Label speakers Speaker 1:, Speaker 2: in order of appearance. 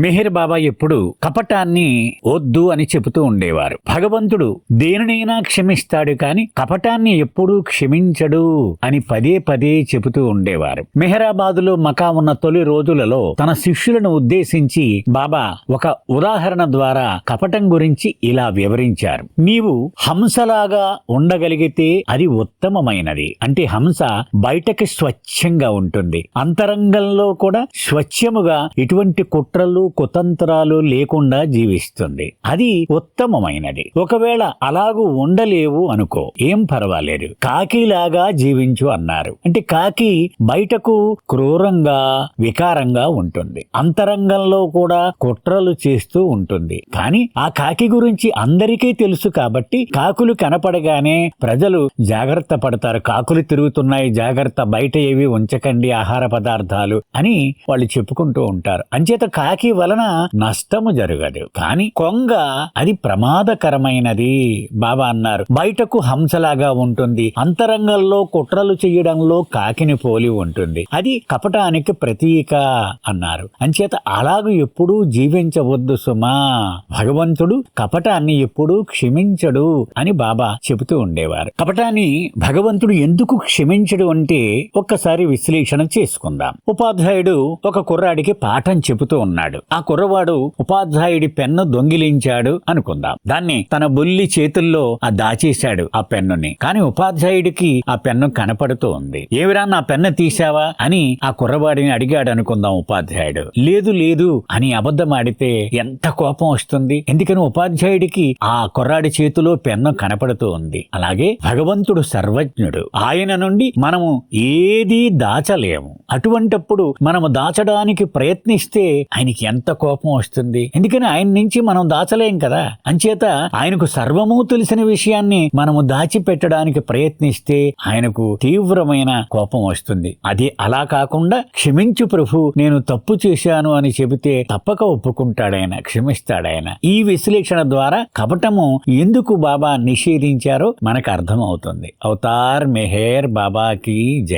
Speaker 1: మెహర్ బాబా ఎప్పుడు కపటాన్ని వద్దు అని చెబుతూ ఉండేవారు. భగవంతుడు దేనినైనా క్షమిస్తాడు కాని కపటాన్ని ఎప్పుడూ క్షమించడు అని పదే పదే చెబుతూ ఉండేవారు. మెహరాబాదులో మకా ఉన్న తొలి రోజులలో తన శిష్యులను ఉద్దేశించి బాబా ఒక ఉదాహరణ ద్వారా కపటం గురించి ఇలా వివరించారు. నీవు హంసలాగా ఉండగలిగితే అది ఉత్తమమైనది. అంటే హంస బయటకి స్వచ్ఛంగా ఉంటుంది. అంతరంగంలో కూడా స్వచ్ఛముగా ఇటువంటి కుట్రలు కుతంత్రాలు లేకుండా జీవిస్తుంది. అది ఉత్తమమైనది. ఒకవేళ అలాగూ ఉండలేవు అనుకో ఏం పర్వాలేదు. కాకిలాగా జీవించు అన్నారు. అంటే కాకి బయటకు క్రూరంగా వికారంగా ఉంటుంది. అంతరంగంలో కూడా కుట్రలు చేస్తూ ఉంటుంది. కానీ ఆ కాకి గురించి అందరికీ తెలుసు కాబట్టి కాకులు కనపడగానే ప్రజలు జాగ్రత్త పడతారు. కాకులు తిరుగుతున్నాయి జాగ్రత్త బయట ఏవి ఉంచకండి ఆహార పదార్థాలు అని వాళ్ళు చెప్పుకుంటూ ఉంటారు. అంచేత కాకి వలన నష్టము జరగదు. కానీ కొంగ అది ప్రమాదకరమైనది బాబా అన్నారు. బయటకు హంసలాగా ఉంటుంది. అంతరంగంలో కుట్రలు చేయడంలో కాకిని పోలి ఉంటుంది. అది కపటానికి ప్రతీక అన్నారు. అంచేత అలాగూ ఎప్పుడూ జీవించవద్దు సుమా. భగవంతుడు కపటాన్ని ఎప్పుడూ క్షమించడు అని బాబా చెబుతూ ఉండేవారు. కపటాన్ని భగవంతుడు ఎందుకు క్షమించడు అంటే ఒక్కసారి విశ్లేషణ చేసుకుందాం. ఉపాధ్యాయుడు ఒక కుర్రాడికి పాఠం చెబుతూ ఉన్నాడు. ఆ కుర్రవాడు ఉపాధ్యాయుడి పెన్ను దొంగిలించాడు అనుకుందాం. దాన్ని తన బుల్లి చేతుల్లో ఆ దాచేశాడు ఆ పెన్నుని. కానీ ఉపాధ్యాయుడికి ఆ పెన్ను కనపడుతూ ఉంది. ఏమిరా నా పెన్ను తీశావా? అని ఆ కుర్రవాడిని అడిగాడు అనుకుందాం ఉపాధ్యాయుడు. లేదు లేదు అని అబద్ధం ఆడితే ఎంత కోపం వస్తుంది? ఎందుకని ఉపాధ్యాయుడికి ఆ కుర్రాడి చేతిలో పెన్ను కనపడుతూ ఉంది. అలాగే భగవంతుడు సర్వజ్ఞుడు. ఆయన నుండి మనము ఏదీ దాచలేము. అటువంటప్పుడు మనము దాచడానికి ప్రయత్నిస్తే ఆయనకి ఎంత కోపం వస్తుంది. ఎందుకని ఆయన నుంచి మనం దాచలేం కదా? అంచేత ఆయనకు సర్వము తెలిసిన విషయాన్ని మనము దాచిపెట్టడానికి ప్రయత్నిస్తే ఆయనకు తీవ్రమైన కోపం వస్తుంది. అది అలా కాకుండా క్షమించు ప్రభు నేను తప్పు చేశాను అని చెబితే తప్పక ఒప్పుకుంటాడాయన క్షమిస్తాడాయన ఈ విశ్లేషణ ద్వారా కపటము ఎందుకు బాబా నిషేధించారో మనకు అర్థమవుతుంది. అవతార్ మెహేర్ బాబాకి జై.